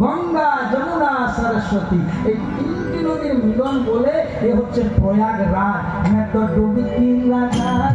গঙ্গা, যমুনা, সরস্বতী। এই তিনটি নদীর মিলন বলে এ হচ্ছে প্রয়াগ রাজ ডুবি প্রয়াগ রাজ।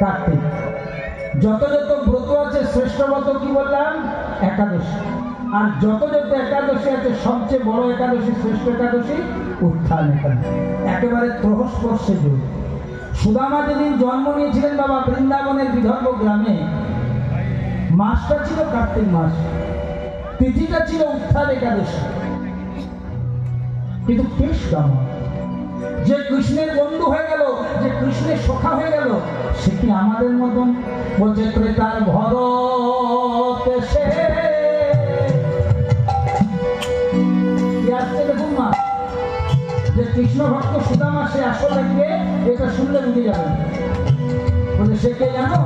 কার্তিক যত যত ব্রত আছে, শ্রেষ্ঠ ব্রত কি বললাম? একাদশী। আর যত যত একাদশী আছে, সবচেয়ে বড় একাদশী, শ্রেষ্ঠ একাদশী, উত্থান একাদশী। একেবারে প্রহস্পর্শে যোগ সুদামা যেদিন জন্ম নিয়েছিলেন বাবা বৃন্দাবনের বিদর্ভ গ্রামে, মাসটা ছিল কার্তিক মাস, তিথিটা ছিল উত্থান একাদশী। কিন্তু কেমন যে কৃষ্ণের বন্ধু হয়ে গেল, যে কৃষ্ণের সখা হয়ে গেল সে কি আমাদের মতন? বলছে ত্রেতার ভরত সে যে কৃষ্ণ ভক্ত সুদামা, সে আসলে গিয়ে এটা শুনলে বুঝে যাবে বলে, সে কে জানো?